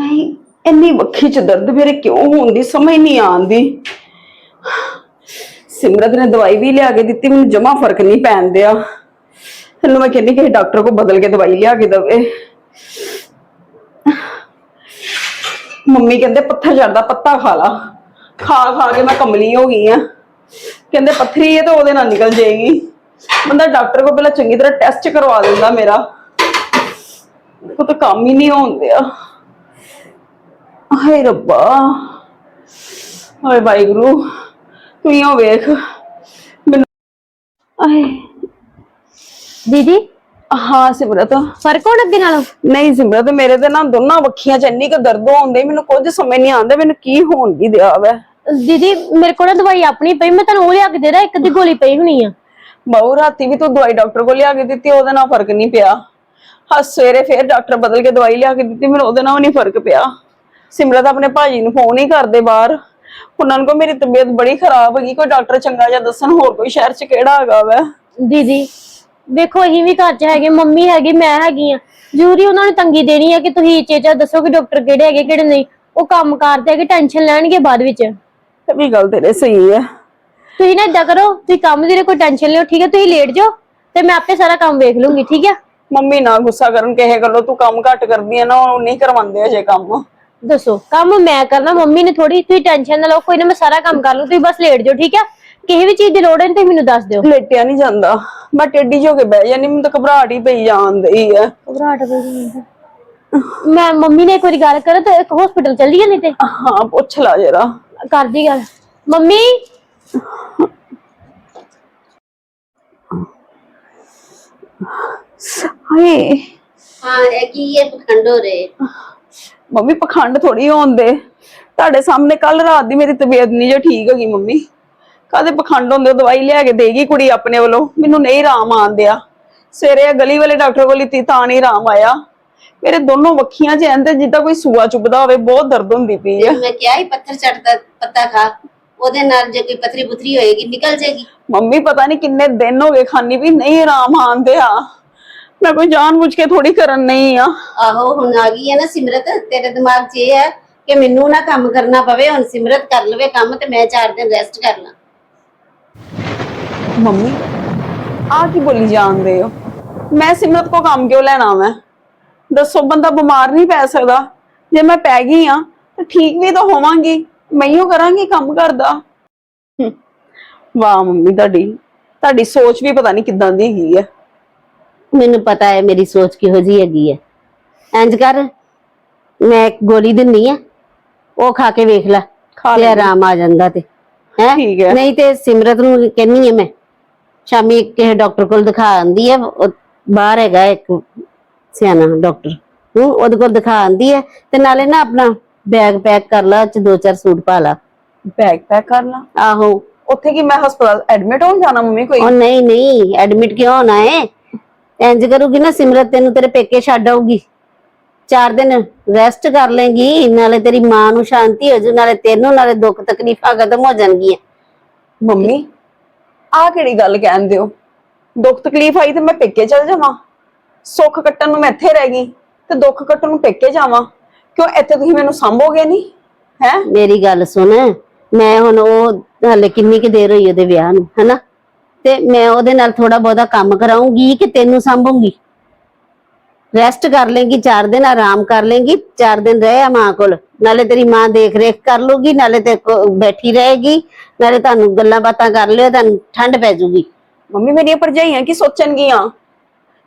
ਆਈ ਇੰਨੀ ਵੱਖੀ ਚ ਦਰਦ ਮੇਰੇ ਕਿਉਂ ਹੁੰਦੀ ਸਮਝ ਨਹੀਂ ਆਉਂਦੀ। ਸਿਮਰਤ ਨੇ ਦਵਾਈ ਵੀ ਲਿਆ ਕੇ ਦਿੱਤੀ, ਮੈਨੂੰ ਜਮਾ ਫ਼ਰਕ ਨਹੀਂ ਪੈਣ ਦਿਆ। ਇਹਨੂੰ ਮੈਂ ਕਹਿੰਦੀ ਕਿ ਡਾਕਟਰ ਕੋ ਬਦਲ ਕੇ ਦਵਾਈ ਲਿਆ ਕੇ ਦਵੇ। ਮੰਮੀ ਕਹਿੰਦੇ ਪੱਥਰ ਚੜਦਾ ਪੱਤਾ ਖਾ ਲਾ। ਖਾ ਖਾ ਕੇ ਮੈਂ ਕਮਲੀ ਹੋ ਗਈ ਆ। ਕਹਿੰਦੇ ਪੱਥਰੀ ਹੈ ਤਾਂ ਉਹਦੇ ਨਾਲ ਨਿਕਲ ਜਾਏਗੀ। ਬੰਦਾ ਡਾਕਟਰ ਕੋ ਪਹਿਲਾਂ ਚੰਗੀ ਤਰ੍ਹਾਂ ਟੈਸਟ ਕਰਵਾ ਦਿੰਦਾ ਮੇਰਾ। ਕੋ ਤਾਂ ਕੰਮ ਹੀ ਨਹੀਂ ਹੁੰਦਿਆ ਹਾਏ ਰੱਬਾ। ਹਾਏ ਵਾਹਿਗੁਰੂ ਤੂੰ ਹੀ ਵੇਖ। ਮੈਨੂੰ ਆਏ ਦੀਦੀ? ਹਾਂ ਸਿਮਰਤ। ਫ਼ਰਕ ਹੋਣ ਅੱਗੇ ਨਾਲੋਂ? ਨਹੀਂ ਸਿਮਰਤ ਮੇਰੇ ਤੇ ਨਾ ਦੋਨਾਂ ਵੱਖੀਆਂ ਚ ਇੰਨੀ ਕੁ ਦਰਦ ਹੁੰਦੀ ਮੈਨੂੰ ਕੁਝ ਸਮਝ ਨਹੀਂ ਆਉਂਦਾ ਮੈਨੂੰ ਕੀ ਹੋਣ ਦੀ ਦਿਆ ਵੈ। ਦੀਦੀ ਮੇਰੇ ਕੋਲ ਨਾ ਦਵਾਈ ਆਪਣੀ ਪਈ ਮੈਂ ਤੁਹਾਨੂੰ ਉਹ ਲਿਆ ਕੇ ਦੇ ਦਾਂ ਇੱਕ ਦੀ ਗੋਲੀ ਪਈ ਹੋਣੀ ਆ। ਬਹੁ ਰਾਤੀ ਵੀ ਤੂੰ ਦਵਾਈ ਡਾਕਟਰ ਕੋਲ ਲਿਆ ਕੇ ਦਿੱਤੀ ਉਹਦੇ ਨਾਲ ਫ਼ਰਕ ਨਹੀਂ ਪਿਆ। ਹਾਂ ਸਵੇਰੇ ਫੇਰ ਡਾਕਟਰ ਬਦਲ ਕੇ ਦਵਾਈ ਲਿਆ ਕੇ ਦਿੱਤੀ ਮੈਨੂੰ ਉਹਦੇ ਨਾਲ ਨਹੀਂ ਫ਼ਰਕ ਪਿਆ। ਸਿਮਰਤ ਆਪਣੇ ਭਾਜੀ ਨੂੰ ਫੋਨ ਹੀ ਕਰਦੇ ਬਾਹਰ। ਉਹਨਾਂ ਨੂੰ ਕੋ ਮੇਰੀ ਤਬੀਅਤ ਬੜੀ ਖਰਾਬ ਹੈਗੀ ਕੋਈ ਡਾਕਟਰ ਚੰਗਾ ਜਿਹਾ ਦੱਸਣ ਹੋਰ ਕੋਈ ਸ਼ਹਿਰ ਚ ਕਿਹੜਾ ਹੈਗਾ ਵੈ? ਦੀਦੀ ਵੇਖੋ ਅਸੀਂ ਵੀ ਘਰ 'ਚ ਹੈਗੇ ਮੰਮੀ ਹੈਗੀ ਮੈਂ ਹੈਗੀ ਆ। ਜ਼ਰੂਰੀ ਉਹਨਾਂ ਨੂੰ ਤੰਗੀ ਦੇਣੀ ਆ ਕਿ ਤੁਸੀਂ ਚੇਚਾ ਦੱਸੋ ਕਿ ਡਾਕਟਰ ਕਿਹੜੇ ਹੈਗੇ ਕਿਹੜੇ ਨਹੀਂ। ਉਹ ਕੰਮ ਕਰਦੇ ਹੈਗੇ ਟੈਨਸ਼ਨ ਲੈਣਗੇ ਬਾਅਦ ਵਿੱਚ। ਇਹ ਵੀ ਗੱਲ ਤੇਰੇ ਸਹੀ ਹੈ ਤੁਸੀਂ ਨਾ ਏਦਾਂ ਕਰੋ ਤੁਸੀਂ ਕੰਮ ਦੀ ਕੋਈ ਟੈਨਸ਼ਨ ਲਿਓ ਠੀਕ ਹੈ ਤੁਸੀਂ ਲੇਟ ਜਾਓ ਤੇ ਮੈਂ ਆਪੇ ਸਾਰਾ ਕੰਮ ਵੇਖ ਲੂੰਗੀ ਠੀਕ ਹੈ ਮੰਮੀ ਨਾ ਗੁੱਸਾ ਕਰਨ ਕਿਸੇ ਗੱਲੋਂ ਤੂੰ ਕੰਮ ਘੱਟ ਕਰਦੀ ਹੈ ਨਾ ਉਹ ਨਹੀਂ ਕਰਵਾਉਂਦੇ ਅਜੇ ਕੰਮ। ਦੱਸੋ ਕੰਮ ਮੈਂ ਕਰਨਾ ਮੰਮੀ ਨੇ ਥੋੜੀ ਤੁਸੀਂ ਟੈਨਸ਼ਨ ਨਾ ਲਓ ਕੋਈ ਨਾ ਮੈਂ ਸਾਰਾ ਕੰਮ ਕਰ ਲੂ ਤੁਸੀਂ ਬਸ ਲੇਟ ਜਾਓ ਠੀਕ ਹੈ ਕਿਸੇ ਵੀ ਚੀਜ਼ ਦੀ ਲੋੜ ਹੈ ਤਾਂ ਮੈਨੂੰ ਦੱਸ ਦਿਓ। ਲੇਟਿਆ ਨਹੀਂ ਜਾਂਦਾ ਮੈਂ ਟੇਢੀ ਹੋ ਕੇ ਬਹਿ ਜਾਨੀ ਮੈਨੂੰ ਤਾਂ ਘਬਰਾਹਟ ਹੀ ਪਈ ਜਾਂਦੀ ਹੈ ਘਬਰਾਹਟ ਪਈ ਮੈਂ ਮੰਮੀ ਨੇ ਇੱਕ ਵਾਰੀ ਗੱਲ ਕਰ ਤੇ ਇੱਕ ਹਸਪੀਟਲ ਚੱਲੀ ਜਾਂਦੀ ਤੇ। ਹਾਂ ਪੁੱਛ ਲਾ ਜਰਾ। ਕਰਦੀ ਗੱਲ। ਮੰਮੀ? ਹਾਏ। ਹਾਂ ਇਹ ਕੀ ਇਹ ਪਖੰਡ ਹੋ ਰਹੇ। ਮੰਮੀ ਪਖੰਡ ਥੋੜੀ ਹੁੰਦੇ ਤੁਹਾਡੇ ਸਾਹਮਣੇ ਕੱਲ ਰਾਤ ਦੀ ਮੇਰੀ ਤਬੀਅਤ ਨਹੀਂ ਜੋ ਠੀਕ ਹੈਗੀ ਮੰਮੀ। ਕਾਦੇ ਪਖੰਡ ਹੁੰਦੇ? ਦਵਾਈ ਲਿਆ ਕੇ ਦੇਗੀ ਕੁੜੀ ਆਪਣੇ ਵੱਲੋਂ। ਮੈਨੂੰ ਨਹੀਂ ਆਰਾਮ ਆਂਦਿਆ ਸਵੇਰੇ ਗਲੀ ਵਾਲੇ ਡਾਕਟਰ ਕੋਲ ਲਿੱਤੀ ਤਾਂ ਨਹੀਂ ਆਰਾਮ ਆਇਆ। ਮੇਰੇ ਦੋਨੋਂ ਵੱਖੀਆਂ 'ਚ ਐਂਦੇ ਜਿੱਦਾਂ ਕੋਈ ਸੂਆ ਚੁੱਭਦਾ ਹੋਵੇ ਬਹੁਤ ਦਰਦ ਹੁੰਦੀ ਪਈ ਹੈ ਮੈਂ ਕਿਹਾ ਹੀ ਪੱਥਰ ਚੜਦਾ ਪੱਤਾ ਖਾ ਉਹਦੇ ਨਾਲ ਜੇ ਕੋਈ ਪਥਰੀ ਪੁਥਰੀ ਹੋਏਗੀ ਨਿਕਲ ਜਾਏਗੀ ਮੰਮੀ ਪਤਾ ਨਹੀਂ ਕਿੰਨੇ ਦਿਨ ਹੋ ਗਏ ਖਾਨੀ ਵੀ ਨਹੀਂ ਆਰਾਮ ਆਂਦਿਆ ਮੈਂ ਕੋਈ ਜਾਣ ਕੇ ਥੋੜੀ ਕਰਨ ਨਹੀਂ ਆ। ਆਹੋ ਹੁਣ ਆ ਗਈ ਹੈ ਨਾ ਸਿਮਰਤ ਤੇਰੇ ਦਿਮਾਗ 'ਚ ਇਹ ਹੈ ਕਿ ਮੈਨੂੰ ਨਾ ਕੰਮ ਕਰਨਾ ਪਵੇ ਹੁਣ ਸਿਮਰਤ ਕਰ ਲਵੇ ਕੰਮ ਤੇ ਮੈਂ ਚਾਰ ਦਿਨ ਰੈਸਟ ਕਰ ਲਾਂ। ਮੰਮੀ ਆ ਕੀ ਬੋਲੀ ਜਾਂਦੇ ਹੋ? ਮੈਂ ਸਿਮਰਤ ਕੋ ਕੰਮ ਕਿਉਂ ਲੈਣਾ ਮੈਂ ਦੱਸੋ ਬੰਦਾ ਬਿਮਾਰ ਨਹੀਂ ਪੈ ਸਕਦਾ। ਜੇ ਮੈਂ ਪੈ ਗਈ ਆ ਤਾਂ ਠੀਕ ਵੀ ਤਾਂ ਹੋਵਾਂਗੀ। ਮੈਂ ਹੀ ਕਰਾਂਗੀ ਕੰਮ ਕਰਦਾ। ਵਾਹ ਮੰਮੀ ਤੁਹਾਡੀ ਤੁਹਾਡੀ ਸੋਚ ਵੀ ਪਤਾ ਨਹੀਂ ਕਿੱਦਾਂ ਦੀ ਹੈਗੀ ਹੈ ਮੈਨੂੰ ਪਤਾ ਹੈ ਮੇਰੀ ਸੋਚ ਕਿਹੋ ਜੀ ਹੈਗੀ ਹੈ। ਇੰਜ ਕਰ ਮੈਂ ਇੱਕ ਗੋਲੀ ਦਿੰਨੀ ਆ ਉਹ ਖਾ ਕੇ ਵੇਖ ਲੈ ਖਾ ਤੇ ਲੈਂਦੀ। ਆਰਾਮ ਆ ਜਾਂਦਾ ਤੇ ਹੈ? ਠੀਕ ਹੈ। ਨਹੀਂ ਤੇ ਸਿਮਰਤ ਨੂੰ ਕਹਿੰਨੀ ਹੈ ਮੈਂ ਸ਼ਾਮੀ ਕਿਸੇ ਡਾਕਟਰ ਕੋਲ ਦਿਖਾ ਆਂਦੀ ਹੈ ਉਹ ਬਾਹਰ ਹੈਗਾ ਇੱਕ ਸਿਆਣਾ ਡਾਕਟਰ ਹੂੰ ਉਹਦੇ ਕੋਲ ਦਿਖਾ ਆਂਦੀ ਹੈ ਤੇ ਨਾਲੇ ਨਾ ਆਪਣਾ ਬੈਗ ਪੈਕ ਕਰ ਲਾ ਚ ਦੋ ਚਾਰ ਸੂਟ ਪਾ ਲਾ। ਬੈਗ ਪੈਕ ਕਰ ਲਾਂ? ਆਹੋ। ਉੱਥੇ ਕੀ ਮੈਂ ਹਸਪਤਾਲ ਐਡਮਿਟ ਹੋਣ ਜਾਣਾ ਮੰਮੀ ਕੋਈ? ਉਹ ਨਹੀਂ ਨਹੀਂ ਐਡਮਿਟ ਕਿਉਂ ਹੋਣਾ ਹੈ ਇੰਜ ਕਰੂਗੀ ਨਾ ਸਿਮਰਤ ਤੈਨੂੰ ਤੇਰੇ ਪੇਕੇ ਛੱਡ ਆਊਗੀ। ਚਾਰ ਦਿਨ ਰੈਸਟ ਕਰ ਲੇਗੀ ਨਾਲੇ ਤੇਰੀ ਮਾਂ ਨੂੰ ਸ਼ਾਂਤੀ ਹੋ ਜੂ ਨਾਲੇ ਤੈਨੂੰ ਨਾਲੇ ਦੁੱਖ ਤਕਲੀਫਾਂ ਖਤਮ ਹੋ ਜਾਣਗੀਆਂ। ਮੰਮੀ ਆ ਕਿਹੜੀ ਗੱਲ ਕਹਿੰਦੇ ਹੋ ਦੁੱਖ ਤਕਲੀਫ ਆਈ ਤੇ ਮੈਂ ਪੇਕੇ ਚਲ ਜਾਵਾਂ। ਸੁੱਖ ਕੱਟਣ ਨੂੰ ਮੈਂ ਇੱਥੇ ਰਹਿ ਗਈ ਤੇ ਦੁੱਖ ਕੱਟਣ ਨੂੰ ਪੇਕੇ ਜਾਵਾਂ। ਕਿਉਂ ਇੱਥੇ ਤੁਸੀਂ ਮੈਨੂੰ ਸੰਭੋਗੇ ਨਹੀਂ ਹੈ? ਮੇਰੀ ਗੱਲ ਸੁਣ ਮੈਂ ਹੁਣ ਉਹ ਹਲੇ ਕਿੰਨੀ ਕੁ ਦੇਰ ਹੋਈ ਉਹਦੇ ਵਿਆਹ ਨੂੰ ਹਨਾ? ਤੇ ਮੈਂ ਉਹਦੇ ਨਾਲ ਥੋੜਾ ਬਹੁਤਾ ਕੰਮ ਕਰਾਉਂਗੀ ਕਿ ਤੈਨੂੰ ਸੰਭੂੰਗੀ। ਰੈਸਟ ਕਰ ਲੇਗੀ, ਚਾਰ ਦਿਨ ਆਰਾਮ ਕਰ ਲੇਗੀ, ਚਾਰ ਦਿਨ ਰਹਿ ਆ ਮਾਂ ਕੋਲ। ਨਾਲੇ ਤੇਰੀ ਮਾਂ ਦੇਖ ਰੇਖ ਕਰ ਲੂਗੀ, ਨਾਲੇ ਤੇ ਬੈਠੀ ਰਹੇਗੀ, ਨਾਲੇ ਤੁਹਾਨੂੰ ਗੱਲਾਂ ਬਾਤਾਂ ਕਰ ਲਿਓ, ਤੁਹਾਨੂੰ ਠੰਡ ਪੈ ਜੂਗੀ। ਮੰਮੀ, ਮੇਰੀਆਂ ਭਰਜਾਈਆਂ ਕੀ ਸੋਚਣਗੀਆਂ?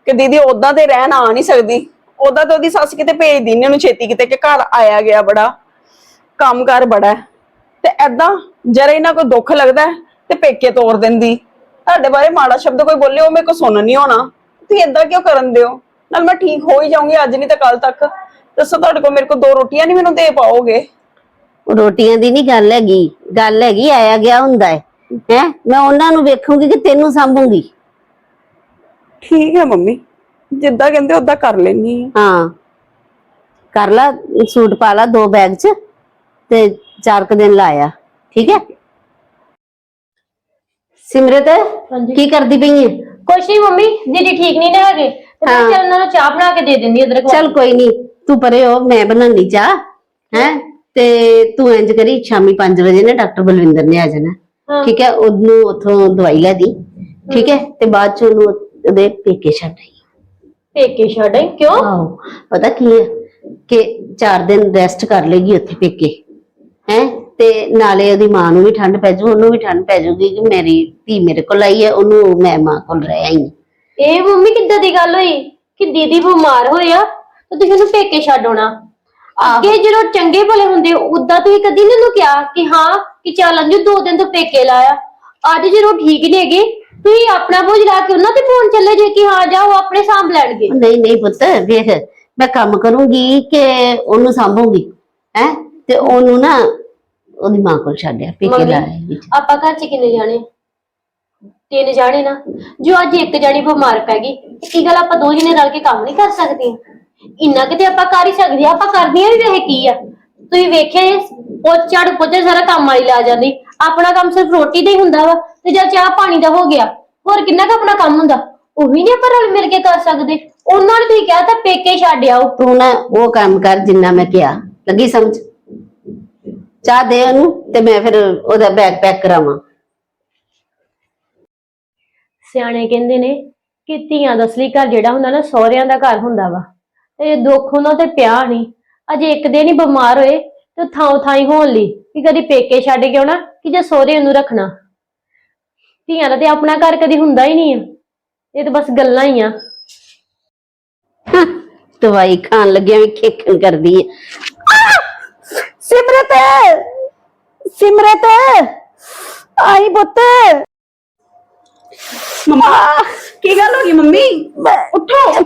ਕਿ ਦੀਦੀ ਉਦਾਂ ਤੇ ਰਹਿਣ ਆ ਨਹੀਂ ਸਕਦੀ। ਉਦਾਂ ਤੇ ਉਹਦੀ ਸੱਸ ਕਿਤੇ ਭੇਜਦੀ ਨਹੀਂ ਉਹਨੂੰ ਛੇਤੀ ਕਿਤੇ, ਕਿ ਘਰ ਆਇਆ ਗਿਆ ਬੜਾ, ਕੰਮ ਕਰ ਬੜਾ। ਤੇ ਐਦਾਂ ਜਰਾ ਇਹਨਾਂ ਕੋਈ ਦੁੱਖ ਲੱਗਦਾ ਤੇ ਪੇਕੇ ਤੋੜ ਦਿੰਦੀ। ਤੁਹਾਡੇ ਬਾਰੇ ਮਾੜਾ ਸ਼ਬਦ ਕੋਈ ਬੋਲੇ ਉਹ ਮੇਰੇ ਕੋ ਸੁਣਨ ਨਹੀਂ ਹੋਣਾ ਤੁਸੀਂ ਏਦਾਂ ਕਿਉਂ ਕਰਨ ਦਿਓ? ਨਾਲ ਮੈਂ ਠੀਕ ਹੋ ਹੀ ਜਾਊਂਗੀ ਅੱਜ ਨਹੀਂ ਤਾਂ ਕੱਲ ਤੱਕ। ਦੱਸੋ ਤੁਹਾਡੇ ਕੋਲ ਮੇਰੇ ਕੋਲ ਦੋ ਰੋਟੀਆਂ ਨਹੀਂ ਮੈਨੂੰ ਦੇ ਪਾਓਗੇ? ਰੋਟੀਆਂ ਦੀ ਨਹੀਂ ਗੱਲ ਹੈਗੀ ਗੱਲ ਹੈਗੀ ਆਇਆ ਗਿਆ ਹੁੰਦਾ ਹੈ। ਹੈ? ਮੈਂ ਉਹਨਾਂ ਨੂੰ ਵੇਖੂੰਗੀ ਕਿ ਤੈਨੂੰ ਸੰਭੂੰਗੀ। ਠੀਕ ਹੈ ਮੰਮੀ ਜਿੱਦਾਂ ਕਹਿੰਦੇ ਉਦਾਂ ਕਰ ਲੈਣੀ ਹਾਂ। ਕਰ ਲਾ ਸੂਟ ਪਾ ਲਾ ਦੋ ਬੈਗ ਚ ਤੇ ਚਾਰ ਕੁ ਦਿਨ ਲਾਇਆ। ਠੀਕ ਹੈ? ਸਿਮਰਤ ਹਾਂਜੀ। ਕੀ ਕਰਦੀ ਪਈ ਹੈ ਕੁਛ ਨਹੀਂ ਮੰਮੀ ਦੀਦੀ ਠੀਕ ਨਹੀਂ ਨਾ ਹੈਗੇ ਤੇ ਮੈਂ ਹਾਂ। ਚੱਲ ਉਹਨਾਂ ਨੂੰ ਚਾਹ ਬਣਾ ਕੇ ਦੇ ਦਿੰਦੀ ਅਦਰਕ ਚੱਲ ਕੋਈ ਨਹੀਂ ਤੂੰ ਪਰੇ ਹੋ ਮੈਂ ਬਣਾਉਣੀ ਚਾਹ ਹੈ? ਤੇ ਤੂੰ ਇੰਜ ਕਰੀ ਸ਼ਾਮੀ 5 ਵਜੇ ਨਾ ਡਾਕਟਰ ਬਲਵਿੰਦਰ ਨੇ ਆ ਜਾਣਾ। ਹਾਂ। ਠੀਕ ਹੈ ਉਹਨੂੰ ਉਥੋਂ ਦਵਾਈ ਲੈ ਦੀ। ਠੀਕ ਹੈ ਤੇ ਬਾਅਦ ਚ ਉਹਨੂੰ ਉਹਦੇ ਪੇਕੇ ਛੱਡ ਆਈ। ਪੇਕੇ ਛੱਡ ਆਈ। ਕਿਉਂ? ਆਹੋ ਪਤਾ ਕੀ ਹੈ ਕਿ 4 ਦਿਨ ਰੈਸਟ ਕਰ ਲੇਗੀ ਉੱਥੇ ਪੇਕੇ। ਹੈ? ਤੇ ਨਾਲੇ ਉਹਦੀ ਮਾਂ ਨੂੰ ਵੀ ਠੰਡ ਪੈ ਜੂ ਉਹਨੂੰ ਵੀ ਠੰਡ ਪੈ ਜੂਗੀ ਕਿ ਮੇਰੀ ਧੀ ਮੇਰੇ ਕੋਲ ਆਈ ਹੈ ਉਹਨੂੰ ਮੈਂ ਮਾਂ ਕੋਲ ਰਹਿ ਆਈ। ਇਹ ਮੰਮੀ ਕਿੱਦਾਂ ਦੀ ਗੱਲ ਹੋਈ? ਕਿ ਦੀਦੀ ਬਿਮਾਰ ਆ ਤੇ ਤੁਸੀਂ ਉਹਨੂੰ ਪੇਕੇ ਛੱਡ ਆਉਣਾ। ਅੱਗੇ ਜਦੋਂ ਚੰਗੇ ਭਲੇ ਹੁੰਦੇ ਉਦਾਂ ਤੁਸੀਂ ਕਦੀ ਨੀ ਉਹਨੂੰ ਕਿਹਾ ਕਿ ਹਾਂ ਕਿ ਚੱਲ ਅੰਜੂ ਦੋ ਦਿਨ ਤੋਂ ਪੇਕੇ ਲਾਇਆ। ਅੱਜ ਜਦੋਂ ਠੀਕ ਨਹੀਂ ਹੈਗੇ ਤੁਸੀਂ ਆਪਣਾ ਬੋਝ ਲਾ ਕੇ ਉਹਨਾਂ ਤੇ ਫੋਨ ਚੱਲੇ ਜੇ ਕਿ ਹਾਂ ਜਾਓ ਆਪਣੇ ਸਾਂਭ ਲੈਣਗੇ। ਨਹੀਂ ਨਹੀਂ ਪੁੱਤ ਵੇਖ ਮੈਂ ਕੰਮ ਕਰੂੰਗੀ ਕਿ ਉਹਨੂੰ ਸੰਭੂਗੀ ਹੈ? ਤੇ ਉਹਨੂੰ ਨਾ ਉਹਦੀ ਮਾਂ ਕੋਲ ਛੱਡਿਆ ਪੇਕੇ ਮੰਮੀ, ਲਾਇਆ ਵਿੱਚ। ਆਪਾਂ ਘਰ ਚ ਕਿੰਨੇ ਜਾਣੇ? ਤਿੰਨ ਜਾਣੇ ਨਾ। ਜੋ ਅੱਜ ਇੱਕ ਜਾਣੀ ਬਿਮਾਰ ਪੈ ਗਈ ਤੇ ਕੀ ਗੱਲ ਆਪਾਂ ਦੋ ਜਣੇ ਰਲ ਕੇ ਕੰਮ ਨਹੀਂ ਕਰ ਸਕਦੇ। ਇੰਨਾ ਕਿਤੇ ਆਪਾਂ ਕਰ ਹੀ ਸਕਦੇ ਆ ਆਪਾਂ ਕਰਦੀਆਂ ਵੀ ਵੇਖ ਕੀ ਆ। ਤੁਸੀਂ ਵੇਖਿਆ ਉਹ ਝੜ ਪੋਚੇ ਸਾਰਾ ਕੰਮ ਵਾਲੀ ਲਾ ਜਾਂਦੀ। ਆਪਣਾ ਕੰਮ ਸਿਰਫ ਰੋਟੀ ਦਾ ਹੀ ਹੁੰਦਾ ਵਾ ਤੇ ਜਾਂ ਚਾਹ ਪਾਣੀ ਦਾ ਹੋ ਗਿਆ ਹੋਰ ਕਿੰਨਾ ਕੁ ਆਪਣਾ ਕੰਮ ਹੁੰਦਾ? ਉਹ ਵੀ ਨਹੀਂ ਆਪਾਂ ਰਲ ਮਿਲ ਕੇ ਕਰ ਸਕਦੇ। ਉਹਨਾਂ ਨੇ ਤੁਸੀਂ ਕਿਹਾ ਤਾਂ ਪੇਕੇ ਛੱਡ ਆਓ। ਤੂੰ ਨਾ ਉਹ ਕੰਮ ਕਰ ਜਿੰਨਾ ਮੈਂ ਕਿਹਾ। ਲੱਗੀ ਸਮਝ? ਚਾਹ ਦੇ ਉਹਨੂੰ ਤੇ ਮੈਂ ਫਿਰ ਉਹਦਾ ਬੈਗ ਪੈਕ ਕਰਾਵਾਂ। ਸਿਆਣੇ ਕਹਿੰਦੇ ਨੇ ਕਿ ਧੀਆਂ ਦਾ ਅਸਲੀ ਘਰ ਜਿਹੜਾ ਹੁੰਦਾ ਨਾ ਸਹੁਰਿਆਂ ਦਾ ਘਰ ਹੁੰਦਾ ਵਾ। ਤੇ ਦੁੱਖ ਉਹਨਾਂ ਤੇ ਪਿਆ ਨਹੀਂ ਅਜੇ ਇੱਕ ਦਿਨ ਹੀ ਬਿਮਾਰ ਹੋਏ ਤੇ ਥਾਂ ਥਾਈ ਹੋਣ ਲਈ ਕਿ ਕਦੀ ਪੇਕੇ ਛੱਡ ਕੇ ਆਉਣਾ ਕਿ ਜਾਂ ਸਹੁਰੇ ਨੂੰ ਰੱਖਣਾ। ਧੀਆਂ ਦਾ ਤੇ ਆਪਣਾ ਘਰ ਕਦੀ ਹੁੰਦਾ ਹੀ ਨਹੀਂ ਆ। ਇਹ ਤਾਂ ਬਸ ਗੱਲਾਂ ਹੀ ਆ। ਦਵਾਈ ਖਾਣ ਲੱਗਿਆ ਵੀ ਖੇਖਣ ਕਰਦੀ ਹੈ ਸਿਮਰਤ! ਸਿਮਰਤ! ਆਈ ਪੁੱਤ! ਮੰਮਾ ਕੀ ਗੱਲ ਹੋ ਗਈ ਮੰਮੀ? ਉੱਠੋ।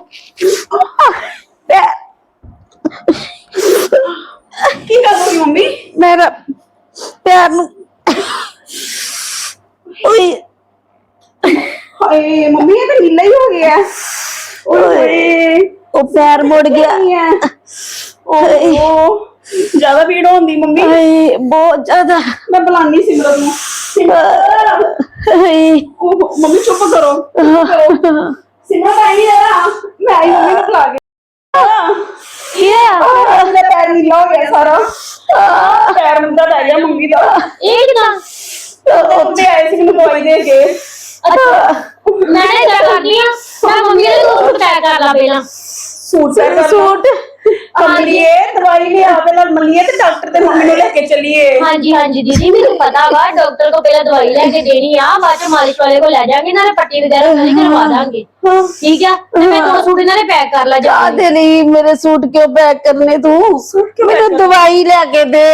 ਕੀ ਗੱਲ ਹੋ ਗਈ ਮੰਮੀ? ਮੇਰਾ ਪੈਰ ਨੂੰ ਓਏ। ਹਾਏ ਮੰਮੀ ਇਹ ਤਾਂ ਨੀਲਾ ਹੀ ਹੋ ਗਿਆ। ਓਏ ਉਹ ਪੈਰ ਮੁੜ ਗਿਆ। ਓਹ। ਜ਼ਿਆਦਾ ਪੀੜ ਹੁੰਦੀ ਮੰਮੀ। ਹਾਏ ਬਹੁਤ ਜ਼ਿਆਦਾ। ਮੈਂ ਬੁਲਾਨੀ ਸਿਮਰਤ ਨੂੰ। ਸਿਮਰਤ ਹਾਏ। ਉਹ ਮੰਮੀ ਚੁੱਪ ਕਰੋ ਚੁੱਪ ਕਰੋ। ਸਿਮਰਤ ਆਈ ਹੈ ਮੈਂ ਆਈ ਮੰਮੀ ਨੂੰ ਬੁਲਾ ਕੇ। ਕੀ ਆ ਮੇਰਾ ਪੈਰ ਨੀਲਾ ਹੋ ਗਿਆ ਸਾਰਾ। ਪੈਰ ਮੁੰਡਾ ਪੈ ਗਿਆ ਮੰਮੀ ਦਾ। ਇਹ ਕਿਦਾਂ? ਉੱਤੇ ਆਏ ਸੀ ਮੈਨੂੰ ਦਵਾਈ ਦੇ ਕੇ। ਮੈਂ ਇਹ ਕਰਨੀ ਆ। ਮੈਂ ਮੰਮੀ ਨੂੰ ਸੂਟ ਪੈਕ ਕਰ ਲਾ ਪਹਿਲਾਂ। Suit set suit. ਮੱਲੀਏ ਦਵਾਈ ਲਿਆ ਪਹਿਲਾਂ ਮੱਲੀਏ ਤੇ ਡਾਕਟਰ ਤੇ ਮੰਮੀ ਨੂੰ ਲੈ ਕੇ ਚੱਲੀਏ। ਹਾਂਜੀ ਹਾਂਜੀ ਦੀਦੀ ਮੈਨੂੰ ਪਤਾ ਵਾ ਡਾਕਟਰ ਕੋ ਪਹਿਲਾਂ ਦਵਾਈ ਲੈ ਕੇ ਦੇਣੀ ਆ ਬਾਅਦ ਚ ਮਾਲਿਸ਼ ਵਾਲੇ ਕੋ ਲੈ ਜਾਾਂਗੇ ਨਾਲੇ ਪੱਟੀ ਵਗੈਰਾ ਉਹਨਾਂ ਦੀ ਕਰਵਾ ਦਾਂਗੇ। ਠੀਕ ਆ? ਤੇ ਮੈਂ ਦੋ ਸੂਟ ਇਹਨਾਂ ਦੇ ਪੈਕ ਕਰ ਲਾ ਜਾ ਦੇ। ਲਈ ਮੇਰੇ ਸੂਟ ਕਿਉਂ ਪੈਕ ਕਰਨੇ ਤੂੰ? ਮੈਨੂੰ ਦਵਾਈ ਲੈ ਕੇ ਦੇ।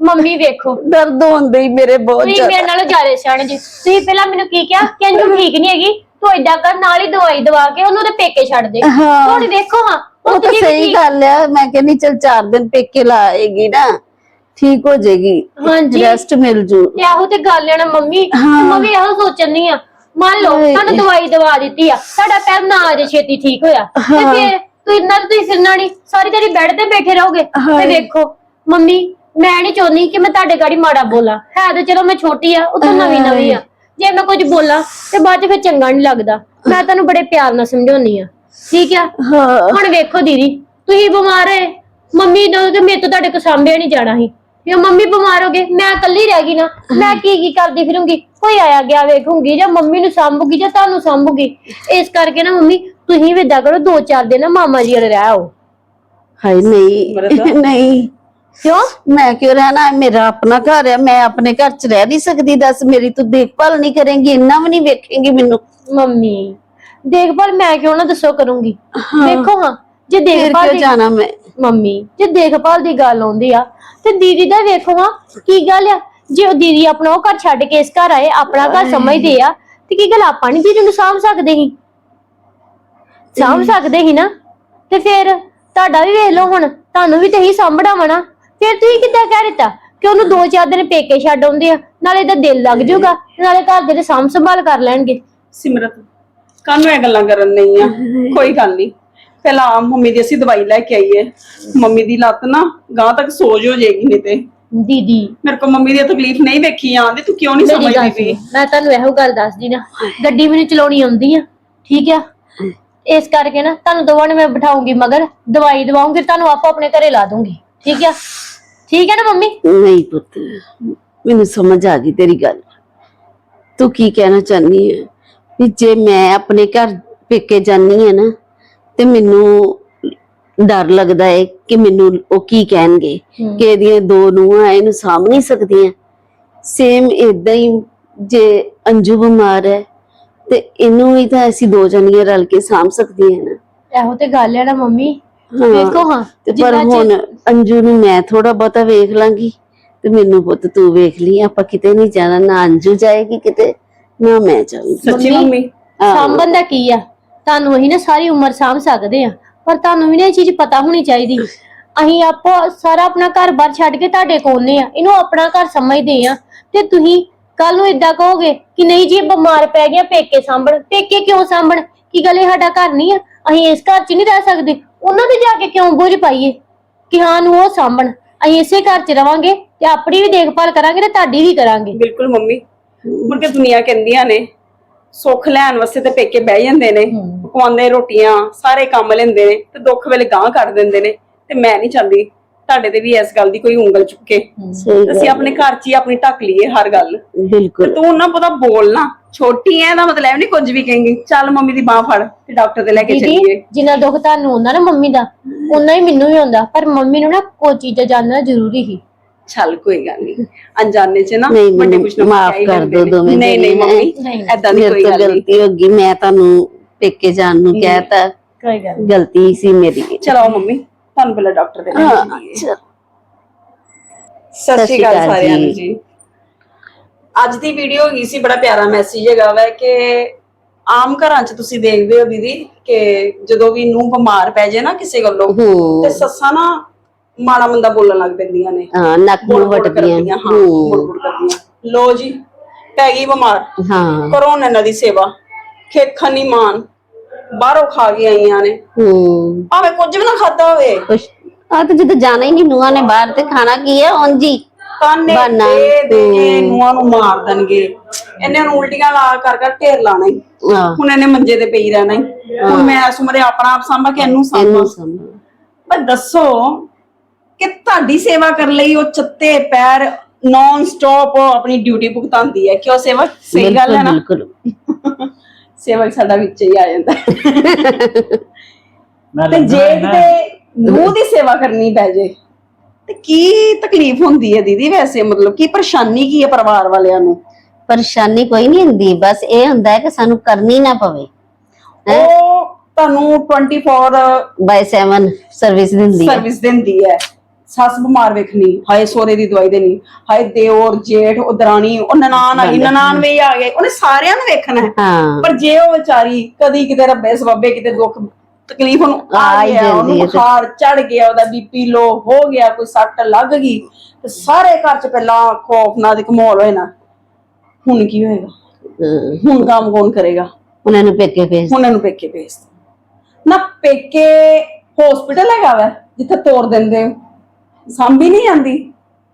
ਮੰਮੀ ਵੇਖੋ। ਦਰਦ ਹੁੰਦੇ ਹੀ ਮੇਰੇ ਬਹੁਤ ਤੁਸੀਂ ਜ਼ਿਆਦਾ। ਮੇਰੇ ਨਾਲੋਂ ਜ਼ਿਆਦਾ ਸਿਆਣੇ ਜੀ। ਤੁਸੀਂ ਪਹਿਲਾਂ ਮੈਨੂੰ ਕੀ ਕਿਹਾ? ਕਿ ਅੰਜੂ ਠੀਕ ਨਹੀਂ ਹੈਗੀ ਤੂੰ ਏਦਾਂ ਕਰ ਨਾਲ ਹੀ ਦਵਾਈ ਦਵਾ ਕੇ ਉਹਨੂੰ ਤੇ ਪੇਕੇ ਛੱਡ ਦੇ। ਹੁਣ ਵੇਖੋ ਹਾਂ ਉਹ ਤਾਂ ਵੀ ਸਹੀ ਗੱਲ ਹੈ ਮੈਂ ਕਹਿੰਦੀ ਚਲ 4 ਦਿਨ ਪੇਕੇ ਲਾਏਗੀ ਨਾ ਠੀਕ ਹੋ ਜਾਏਗੀ ਹਾਂਜੀ। ਰੈਸਟ ਮਿਲ ਜੂ ਤੇ ਆਹੋ ਤੇ ਗੱਲ ਹੈ ਨਾ ਮੰਮੀ ਹਾਂ। ਮੰਮੀ ਇਹੋ ਸੋਚਣੀ ਆ ਮੰਨ ਲਓ ਹਾਏ। ਤੁਹਾਨੂੰ ਦਵਾਈ ਦਵਾ ਦਿੱਤੀ ਆ ਸਾਡਾ ਪੈਰ ਨਾ ਅਜੇ ਛੇਤੀ ਠੀਕ ਹੋਇਆ ਤੇ ਹਾਂ। ਫਿਰ ਤੂੰ ਇੰਨਾ ਕੁ ਤੁਸੀਂ ਫਿਰਨਾ ਨਹੀਂ ਸਾਰੀ ਤੇਰੀ ਬੈੱਡ ਤੇ ਬੈਠੇ ਰਹੋਗੇ ਤੇ। ਵੇਖੋ ਮੰਮੀ ਮੈਂ ਨਹੀਂ ਚਾਹੁੰਦੀ ਕਿ ਮੈਂ ਤੁਹਾਡੇ ਗਾੜੀ ਮਾੜਾ ਬੋਲਾਂ ਹੈ ਤੇ ਚਲੋ ਮੈਂ ਛੋਟੀ ਆ ਉਹ ਤਾਂ ਨਵੀਂ ਨਵੀਂ ਆ ਜੇ ਮੈਂ ਕੁਝ ਬੋਲਾਂ ਤੇ ਬਾਅਦ ਚ ਫਿਰ ਚੰਗਾ ਨਹੀਂ ਲੱਗਦਾ ਮੈਂ ਤੁਹਾਨੂੰ ਬੜੇ ਪਿਆਰ ਨਾਲ ਸਮਝਾਉਣੀ ਆ ਠੀਕ ਆ? ਹਾਂ। ਹੁਣ ਵੇਖੋ ਦੀਦੀ ਤੁਸੀਂ ਬਿਮਾਰ ਹੈ ਮੰਮੀ ਨੂੰ ਤੇ ਮੇਰੇ ਤੋਂ ਤੁਹਾਡੇ ਕੋ ਸਾਂਭਿਆ ਨਹੀਂ ਜਾਣਾ ਸੀ। ਜੇ ਮੰਮੀ ਬਿਮਾਰ ਹੋ ਗਏ ਮੈਂ ਇਕੱਲੀ ਰਹਿ ਗਈ ਨਾ ਮੈਂ ਕੀ ਕੀ ਕਰਦੀ ਫਿਰੂੰਗੀ? ਕੋਈ ਆਇਆ ਗਿਆ ਵੇਖੂੰਗੀ ਜਾਂ ਮੰਮੀ ਨੂੰ ਸਾਂਭੂਗੀ ਜਾਂ ਤੁਹਾਨੂੰ ਸਾਂਭੂਗੀ। ਇਸ ਕਰਕੇ ਨਾ ਮੰਮੀ ਤੁਸੀਂ ਵੀ ਏਦਾਂ ਕਰੋ ਦੋ ਚਾਰ ਦਿਨ ਨਾ ਮਾਮਾ ਜੀ ਵਾਲੇ ਰਹਿ ਆਓ। ਹਾਏ ਨਹੀਂ। ਨਹੀਂ। ਕਿਉਂ? ਮੈਂ ਕਿਉਂ ਰਹਿਣਾ? ਮੇਰਾ ਆਪਣਾ ਘਰ ਹੈ ਮੈਂ ਆਪਣੇ ਘਰ ਚ ਰਹਿ ਨਹੀਂ ਸਕਦੀ ਦੱਸ। ਮੇਰੀ ਤੂੰ ਦੇਖਭਾਲ ਨਹੀਂ ਕਰੇਂਗੀ ਇੰਨਾ ਵੀ ਨਹੀਂ ਵੇਖੇਂਗੀ ਮੈਨੂੰ। ਮੰਮੀ। ਦੇਖਭਾਲ ਮੈਂ ਕਿਉਂ ਨਾ ਦੱਸੋ ਕਰੂੰਗੀ? ਦੇਖੋ ਹਾਂ ਜੇ ਦੇਖਭਾਲ ਕਿਉਂ ਦੀ ਜਾਣਾ ਮੈਂ? ਮੰਮੀ ਜੇ ਦੇਖਭਾਲ ਦੀ ਗੱਲ ਆਉਂਦੀ ਆ ਤੇ ਦੀਦੀ ਦਾ ਵੇਖੋ ਹਾਂ ਕੀ ਗੱਲ ਆ? ਜੇ ਉਹ ਦੀਦੀ ਆਪਣਾ ਉਹ ਘਰ ਛੱਡ ਕੇ ਇਸ ਘਰ ਆਏ ਆਪਣਾ ਘਰ ਸਮਝਦੇ ਆ ਤੇ ਕੀ ਗੱਲ ਆਪਾਂ ਨਹੀਂ ਦੀਦੀ ਨੂੰ ਸਾਂਭ ਸਕਦੇ ਸੀ? ਸਾਂਭ ਸਕਦੇ ਸੀ ਨਾ? ਤੇ ਫਿਰ ਤੁਹਾਡਾ ਵੀ ਵੇਖ ਲਓ ਹੁਣ ਤੁਹਾਨੂੰ ਵੀ ਤੇ ਹੀ ਸਾਂਭਣਾ ਵਾ ਨਾ। ਫਿਰ ਤੁਸੀਂ ਕਿੱਦਾਂ ਕਹਿ ਦਿੱਤਾ ਕਿ ਉਹਨੂੰ ਦੋ ਚਾਰ ਦਿਨ ਪੇਕੇ ਛੱਡ ਆਉਂਦੇ ਆ ਨਾਲੇ ਇਹਦਾ ਦਿਲ ਲੱਗ ਜਾਊਗਾ ਤੇ ਨਾਲੇ ਘਰ ਦੇ ਤੇ ਸਾਂਭ ਸੰਭਾਲ ਕਰ ਲੈਣਗੇ। ਸਿਮਰਤ ਕਾਹਨੂੰ ਇਹ ਗੱਲਾਂ ਕਰਨ ਨਹੀਂ ਆ? ਕੋਈ ਗੱਲ ਨਹੀਂ ਪਹਿਲਾਂ ਆਮ ਮੰਮੀ ਦੀ ਅਸੀਂ ਦਵਾਈ ਲੈ ਕੇ ਆਈਏ। ਮੰਮੀ ਦੀ ਲੱਤ ਨਾ ਗਾਂ ਤੱਕ ਸੋਜ ਹੋ ਜਾਏਗੀ ਨਹੀਂ ਤੇ। ਦੀਦੀ। ਮੇਰੇ ਕੋ ਮੰਮੀ ਦੀ ਇਹ ਤਕਲੀਫ ਨਹੀਂ ਵੇਖੀ ਆਂਦੀ ਤੂੰ ਕਿਉਂ ਨਹੀਂ ਮੇਰੀ ਗੱਲ ਸਮਝਦੀ ਪਈ? ਮੈਂ ਤੁਹਾਨੂੰ ਇਹੋ ਗੱਲ ਦੱਸਦੀ ਨਾ। ਗੱਡੀ ਮੈਨੂੰ ਚਲਾਉਣੀ ਆਉਂਦੀ ਆ ਠੀਕ ਆ? ਇਸ ਕਰਕੇ ਨਾ ਤੁਹਾਨੂੰ ਦੋਵਾਂ ਨੂੰ ਮੈਂ ਬਿਠਾਉਂਗੀ ਮਗਰ। ਦਵਾਈ ਦਵਾਉਂਗੀ ਤੁਹਾਨੂੰ ਆਪੋ ਆਪਣੇ ਘਰੇ ਲਾ ਦੂੰਗੀ। ਠੀਕ ਆ? ਠੀਕ ਹੈ ਨਾ ਮੰਮੀ? ਨਹੀਂ ਪੁੱਤ ਮੈਨੂੰ ਸਮਝ ਆ ਗਈ ਤੇਰੀ ਗੱਲ। ਤੂੰ ਕੀ ਕਹਿਣਾ ਚਾਹਨੀ ਹੈ ਵੀ ਜੇ ਮੈਂ ਆਪਣੇ ਘਰ ਪੇਕੇ ਜਾਨੀ ਹੈ ਨਾ ਤੇ ਮੈਨੂੰ ਡਰ ਲੱਗਦਾ ਹੈ ਕਿ ਮੈਨੂੰ ਉਹ ਕੀ ਕਹਿਣਗੇ। ਕਿ ਇਹਦੀਆਂ ਦੋ ਨੂੰਹਾਂ ਇਹਨੂੰ ਸਾਂਭ ਨਹੀਂ ਸਕਦੀਆਂ ਸੇਮ ਇਦਾਂ ਹੀ ਜੇ ਅੰਜੂ ਬਿਮਾਰ ਹੈ ਤੇ ਇਹਨੂੰ ਵੀ ਤਾਂ ਅਸੀਂ ਦੋ ਜਣੀਆਂ ਰਲ ਕੇ ਸਾਂਭ ਸਕਦੀਆਂ ਨਾ ਇਹੋ ਤੇ ਗੱਲ ਹੈ ਨਾ ਮੰਮੀ। ਵੇਖੋ ਹਾਂ ਤੇ ਪਰ ਹੁਣ ਅੰਜੂ ਨੂੰ ਮੈਂ ਥੋੜਾ ਬਹੁਤਾ ਵੇਖ ਲਾਂਗੀ ਤੇ ਮੈਨੂੰ ਪੁੱਤ ਤੂੰ ਵੇਖ ਲਈ ਆਪਾਂ ਕਿਤੇ ਨਹੀਂ ਜਾਣਾ ਨਾ ਅੰਜੂ ਜਾਏਗੀ ਕਿਤੇ ਨਾ ਮੈਂ ਜਾਊਂਗੀ। ਸੱਚੀ ਮੰਮੀ, ਮੰਮੀ? ਆਹੋ। ਸਾਂਭਣ ਦਾ ਕੀ ਆ? ਤੁਹਾਨੂੰ ਅਸੀਂ ਨਾ ਸਾਰੀ ਉਮਰ ਸਾਂਭ ਸਕਦੇ ਆ ਪਰ ਤੁਹਾਨੂੰ ਵੀ ਨਾ ਇਹ ਚੀਜ਼ ਪਤਾ ਹੋਣੀ ਚਾਹੀਦੀ। ਅਸੀਂ ਆਪੋ ਸਾਰਾ ਆਪਣਾ ਘਰ-ਬਾਰ ਛੱਡ ਕੇ ਤੁਹਾਡੇ ਕੋਲ ਨੇ ਆ। ਇਹਨੂੰ ਆਪਣਾ ਘਰ ਸਮਝਦੇ ਆ। ਤੇ ਤੁਸੀਂ ਕੱਲ ਨੂੰ ਇਦਾਂ ਕਹੋਗੇ ਕਿ ਨਹੀਂ ਜੀ ਇਹ ਬਿਮਾਰ ਪੈ ਗਿਆ ਪੇਕੇ ਸਾਂਭਣ। ਪੇਕੇ ਕਿਉਂ ਸਾਂਭਣ? ਕੀ ਗੱਲ ਇਹ ਸਾਡਾ ਘਰ ਨਹੀਂ ਆ? ਅਸੀਂ ਇਸ ਘਰ 'ਚ ਨਹੀਂ ਰਹਿ ਸਕਦੇ। ਉਹਨਾਂ ਦੇ ਜਾ ਕੇ ਕਿਉਂ ਬੋਝ ਪਾਈਏ? ਕਿ ਹਾਂ ਨੂੰ ਉਹ ਸਾਂਭਣ। ਅਸੀਂ ਇਸੇ ਘਰ 'ਚ ਰਵਾਂਗੇ ਤੇ ਆਪਣੀ ਵੀ ਦੇਖਭਾਲ ਕਰਾਂਗੇ ਤੇ ਤੁਹਾਡੀ ਵੀ ਕਰਾਂਗੇ। ਬਿਲਕੁਲ ਮੰਮੀ। ਮੁੜ ਕੇ ਦੁਨੀਆ ਕਹਿੰਦੀਆਂ ਨੇ ਸੁੱਖ ਲੈਣ ਵਾਸਤੇ ਤੇ ਪੇਕੇ ਬਹਿ ਜਾਂਦੇ ਨੇ ਹਮ। ਪਕਵਾਉਂਦੇ ਰੋਟੀਆਂ ਸਾਰੇ ਕੰਮ ਲੈਂਦੇ ਨੇ ਤੇ ਦੁੱਖ ਵੇਲੇ ਗਾਂ ਕਰ ਦਿੰਦੇ ਨੇ ਤੇ ਮੈਂ ਨਹੀਂ ਚਾਹੁੰਦੀ ਤੁਹਾਡੇ ਤੇ ਵੀ ਇਸ ਗੱਲ ਦੀ ਕੋਈ ਉਂਗਲ ਚੁੱਕੇ। ਅਸੀਂ ਆਪਣੇ ਘਰ 'ਚ ਹੀ ਆਪਣੀ ਢੱਕ ਲਈਏ ਹਰ ਗੱਲ। ਤੇ ਬਿਲਕੁਲ ਤੂੰ ਨਾ ਪਤਾ ਬੋਲਣਾ ਛੋਟੀ ਐ ਦਾ ਮਤਲਬ ਨਹੀਂ ਕੁਝ ਵੀ ਕहेंगी ਚੱਲ ਮੰਮੀ ਦੀ ਬਾਹ ਫੜ ਤੇ ਡਾਕਟਰ ਤੇ ਲੈ ਕੇ ਚੱਲੀਏ। ਜਿੰਨਾ ਦੁੱਖ ਤੁਹਾਨੂੰ ਹੁੰਦਾ ਨਾ ਮੰਮੀ ਦਾ ਉਨਾ ਹੀ ਮੈਨੂੰ ਵੀ ਹੁੰਦਾ ਪਰ ਮੰਮੀ ਨੂੰ ਨਾ ਕੋਈ ਚੀਜ਼ਾਂ ਜਾਣਨਾ ਜ਼ਰੂਰੀ ਹੀ ਚੱਲ ਕੋਈ ਗੱਲ ਨਹੀਂ ਅਣਜਾਣੇ 'ਚ ਨਾ ਨਹੀਂ, ਵੱਡੇ ਕੁਛ ਨਾ ਮਾਫ਼ ਕਰ ਦਿਓ। ਦੋਵੇਂ ਨਹੀਂ ਨਹੀਂ। ਮੰਮੀ। ਐਦਾਂ ਦੀ ਕੋਈ ਗੱਲ ਨਹੀਂ ਗਲਤੀ ਹੋ ਗਈ ਮੈਂ ਤੁਹਾਨੂੰ ਪੇਕੇ ਜਾਣ ਨੂੰ ਕਹਿਤਾ। ਕੋਈ ਗੱਲ ਗਲਤੀ ਸੀ ਮੇਰੀ। ਚਲੋ ਮੰਮੀ ਤੁਹਾਨੂੰ ਪਹਿਲਾਂ ਡਾਕਟਰ ਦੇ ਲੈ ਹਾਂ ਚੱਲੀਏ ਚਲ ਸਤਿ ਸ਼੍ਰੀ ਅਕਾਲ ਸਾਰਿਆਂ ਨੂੰ ਜੀ। ਅੱਜ ਦੀ ਵੀਡੀਓ ਹੈਗੀ ਸੀ ਬੜਾ ਪਿਆਰਾ ਮੈਸੇਜ ਹੈਗਾ ਵੈ ਕਿ ਆਮ ਘਰਾਂ 'ਚ ਤੁਸੀਂ ਦੇਖਦੇ ਹੋ ਦੀਦੀ ਕਿ ਜਦੋਂ ਵੀ ਨੂੰ ਬਿਮਾਰ ਪੈ ਜਾਏ ਨਾ ਕਿਸੇ ਗੱਲੋਂ ਤੇ ਸੱਸਾਂ ਨਾ ਮਾੜਾ ਮੰਦਾ ਬੋਲਣ ਲੱਗ ਪੈਂਦੀਆਂ ਨੇ। ਹਾਂ ਨੱਕ ਨੂੰ ਵਟਦੀਆਂ। ਕਰਦੀਆਂ ਹਾਂ ਕਰਦੀਆਂ। ਲੋ ਜੀ ਪੈ ਗਈ ਬਿਮਾਰ। ਹਾਂ। ਕਰੋ ਹੁਣ ਇਹਨਾਂ ਦੀ ਸੇਵਾ। ਖੇਖਣ ਨਹੀਂ ਮਾਨ। ਬਾਹਰੋਂ ਖਾ ਕੇ ਆਈਆਂ ਨੇ। ਹੂੰ। ਭਾਵੇਂ ਕੁਝ ਵੀ ਨਾ ਖਾਦਾ ਹੋਵੇ। ਕੁਛ ਆ ਤਾਂ ਜਦੋਂ ਜਾਣਾ ਹੀ ਨਹੀਂ ਨੂੰਹਾਂ ਨੇ ਬਾਹਰ ਤੇ ਖਾਣਾ ਕੀ ਹੈ। ਉਂਜੀ ਤਾਨੇ ਬਹਾਨਾ। ਦੇ ਦੇ ਨੂੰਹਾਂ ਨੂੰ ਮਾਰ ਦੇਣਗੇ। ਇਹਨੇ ਨੂੰ ਉਲਟੀਆਂ ਲਾ ਕਰ ਕਰ ਢੇਰ ਲਾਣਾ ਹੀ। ਹੁਣ ਇਹਨੇ ਮੰਜੇ ਤੇ ਪਈ ਰਹਿਣਾ ਹੀ। ਹੁਣ ਮੈਂ ਇਸ ਉਮਰੇ ਆਪਣਾ ਆਪ ਸਾਂਭਾ ਕਿ ਇਹਨੂੰ ਸਾਂਭਾਂ। ਇਹਨੂੰ ਸਮਝ ਪਰ ਦੱਸੋ ਕਿ ਤੁਹਾਡੀ ਸੇਵਾ ਕਰਨ ਲਈ ਉਹ ਚੱਤੇ ਪੈਰ ਨਾਨ ਸਟਾਪ ਆਪਣੀ ਡਿਊਟੀ ਭੁਗਤਾਉਂਦੀ ਹੈ। ਕਿਉਂ ਸੇਵਾ ਸਹੀ ਗੱਲ ਹੈ ਨਾ? ਬਿਲਕੁਲ। ਸੇਵਕ ਸਾਡਾ ਵਿੱਚ ਹੀ ਆ ਜਾਂਦਾ। ਤੇ ਜੇ ਕਿਤੇ ਨੂੰਹ ਦੀ ਸੇਵਾ ਕਰਨੀ ਪੈ ਜੇ ਤੇ ਕੀ ਤਕਲੀਫ ਹੁੰਦੀ ਹੈ ਦੀਦੀ ਵੈਸੇ? ਮਤਲਬ ਕੀ ਪਰੇਸ਼ਾਨੀ ਕੀ ਹੈ ਪਰਿਵਾਰ ਵਾਲਿਆਂ ਨੂੰ? ਪਰੇਸ਼ਾਨੀ ਕੋਈ ਨਹੀਂ ਹੁੰਦੀ ਬਸ ਇਹ ਹੁੰਦਾ ਹੈ ਕਿ ਸਾਨੂੰ ਕਰਨੀ ਨਾ ਪਵੇ। ਉਹ ਤੁਹਾਨੂੰ 24 ਬਾਈ 7 ਸਰਵਿਸ ਦਿੰਦੀ ਹੈ। ਸਰਵਿਸ ਦਿੰਦੀ ਹੈ। ਸੱਸ ਬਿਮਾਰ ਵੇਖਣੀ ਹਾਏ ਸੋਰੇ ਦੀ ਦਵਾਈ ਦੇਣੀ ਹਾਏ ਦਿਓਰ ਜੇਠ ਉਹ ਦਰਾਣੀ ਉਹ ਨਨਾਣ ਆਈ ਨਨਾਣ ਵੀ ਆ ਗਏ ਉਹਨੇ ਸਾਰਿਆਂ ਨੂੰ ਵੇਖਣਾ ਹੈ। ਹਾਂ। ਪਰ ਜੇ ਉਹ ਵਿਚਾਰੀ ਕਦੀ ਕਿਤੇ ਰੱਬੇ ਸਬੱਬੇ ਕਿਤੇ ਦੁੱਖ ਤਕਲੀਫ ਉਹਨੂੰ ਆ ਆ ਹੀ ਗਿਆ ਜਾਂਦੀ ਉਹਨੂੰ ਹੈ ਤੇ- ਬੁਖਾਰ ਚੜ ਗਿਆ ਉਹਦਾ ਬੀਪੀ ਲੋ ਹੋ ਗਿਆ ਕੋਈ ਸੱਟ ਲੱਗ ਗਈ ਤੇ ਸਾਰੇ ਘਰ ਚ ਪਹਿਲਾਂ ਖੌਫਨਾਕ ਇੱਕ ਮਾਹੌਲ ਹੋਏ ਨਾ। ਹੁਣ ਕੀ ਹੋਏਗਾ? ਹੁਣ ਕੰਮ ਕੌਣ ਕਰੇਗਾ? ਉਹਨਾਂ ਨੂੰ ਪੇਕੇ ਭੇਜ ਹੁਣ ਇਹਨੂੰ ਪੇਕੇ ਭੇਜ ਦਿਓ। ਨਾ ਪੇਕੇ ਹਸਪੀਟਲ ਹੈਗਾ ਵਾ ਜਿੱਥੇ ਤੋੜ ਦਿੰਦੇ ਹੋ। ਸਾਂਭੀ ਨਹੀਂ ਜਾਂਦੀ।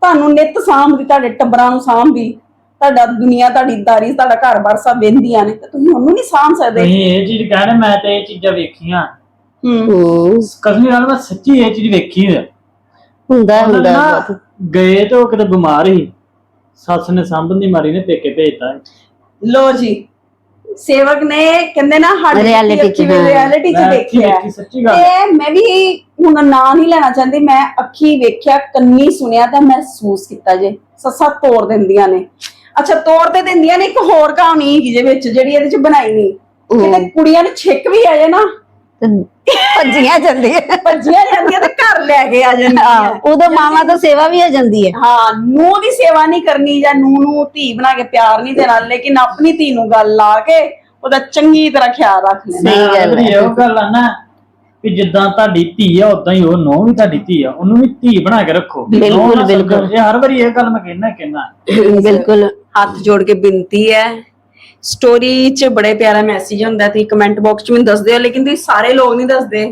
ਤੁਹਾਨੂੰ ਨਿਤ ਸਾਂਭਦੀ ਤੁਹਾਡੇ ਟੱਬਰਾਂ ਨੂੰ ਸਾਂਭਦੀ। ਤੁਹਾਡਾ ਦੁਨੀਆ ਤੁਹਾਡੀ ਦਾਰੀ ਤੁਹਾਡਾ ਘਰ-ਬਾਰ ਸਭ ਵੇਂਦੀਆਂ ਨੇ। ਤੇ ਤੁਸੀਂ ਉਹਨੂੰ ਨਹੀਂ ਸਾਂਭ ਸਕਦੇ। ਤੁਸੀਂ ਇਹ ਚੀਜ਼ ਕਹਿਣਾ ਮੈਂ ਤੇ ਇਹ ਚੀਜ਼ਾਂ ਵੇਖੀਆਂ। ਹੂੰ। ਹੂੰ। ਕਸਮੀ ਨਾਲ ਮੈਂ ਸੱਚੀ ਇਹ ਚੀਜ਼ ਵੇਖੀ ਹੈ ਹੁੰਦਾ ਉਹਨਾਂ ਹੁੰਦਾ। ਨੇ ਨਾ ਬਹੁਤ ਗਏ ਤੇ ਉਹ ਕਿਤੇ ਬਿਮਾਰ ਸੀ। ਸੱਸ ਨੇ ਸਾਂਭਣ ਦੀ ਮਾਰੀ ਨੇ ਪੇਕੇ ਭੇਜਤਾ ਲੋ ਜੀ ਸੇਵਕ ਨੇ ਕਹਿੰਦੇ ਨਾ ਸਾਡੀ Reality ਚ, ਹਾਂ। ਰਿਐਲਿਟੀ ਚ ਮੈਂ ਅੱਖੀ ਦੇਖਿਆ। ਵੇਖੀ, ਸੱਚੀ ਗੱਲ। ਤੇ ਮੈਂ ਵੀ ਹੁਣ ਨਾਂ ਨਹੀਂ ਲੈਣਾ ਚਾਹੁੰਦੀ ਮੈਂ ਅੱਖੀ ਵੇਖਿਆ ਕੰਨੀ ਸੁਣਿਆ ਤੇ ਮਹਿਸੂਸ ਕੀਤਾ ਜੇ। ਸੱਸਾਂ ਤੋੜ ਦਿੰਦੀਆਂ ਨੇ। ਅੱਛਾ ਤੋੜ ਤੇ ਦਿੰਦੀਆਂ ਨੇ ਇੱਕ ਹੋਰ ਕਹਾਣੀ ਹੈਗੀ ਜੇ ਵਿੱਚ ਜਿਹੜੀ ਇਹਦੇ ਚ ਬਣਾਈ ਨਹੀਂ ਕਿਤੇ ਕੁੜੀਆਂ ਨੂੰ ਛਿੱਕ ਵੀ ਆ ਜਾਏ ਨਾ। ਭੱਜੀਆਂ ਜਾਂਦੀਆਂ। ਭੱਜੀਆਂ ਜਾਂਦੀਆਂ ਤੇ ਘਰ ਲੈ ਕੇ ਆ ਜਾਂਦੀਆਂ। ਉਦੋਂ ਮਾਵਾ ਤੋਂ ਸੇਵਾ ਵੀ ਹੋ ਜਾਂਦੀ ਹੈ। ਹਾਂ ਨੂੰ ਦੀ ਸੇਵਾ ਨਹੀਂ ਕਰਨੀ ਜਾਂ ਨੂੰ ਨੂੰ ਧੀ ਬਣਾ ਕੇ ਪਿਆਰ ਨਹੀਂ ਦੇਣਾ ਲੇਕਿਨ ਆਪਣੀ ਧੀ ਨੂੰ ਗੱਲ ਲਾ ਕੇ ਉਹਦਾ ਚੰਗੀ ਤਰ੍ਹਾਂ ਖਿਆਲ ਰੱਖ ਲੈਣਾ। ਸਹੀ ਗੱਲ ਹੈ। ਉਹ ਗੱਲ ਆ ਨਾ ਵੀ ਜਿੱਦਾਂ ਤੁਹਾਡੀ ਧੀ ਆ ਉਦਾਂ ਹੀ ਉਹ ਨੋ ਵੀ ਤੁਹਾਡੀ ਧੀ ਆ। ਉਹਨੂੰ ਵੀ ਧੀ ਬਣਾ ਕੇ ਰੱਖੋ। ਬਿਲਕੁਲ। ਬਿਲਕੁਲ। ਇਹ ਹਰ ਵਾਰੀ ਇਹ ਗੱਲ ਮੈਂ ਕਹਿਣਾ ਕਹਿਣਾ। ਬਿਲਕੁਲ। ਹੱਥ ਜੋੜ ਕੇ ਬੇਨਤੀ ਹੈ ਸਟੋਰੀ 'ਚ ਬੜੇ ਪਿਆਰਾ ਮੈਸੇਜ ਹੁੰਦਾ ਤੁਸੀਂ ਕਮੈਂਟ ਬਾਕਸ 'ਚ ਮੈਨੂੰ ਦੱਸਦੇ ਹੋ ਲੇਕਿਨ ਤੁਸੀਂ ਸਾਰੇ ਲੋਕ ਨਹੀਂ ਦੱਸਦੇ।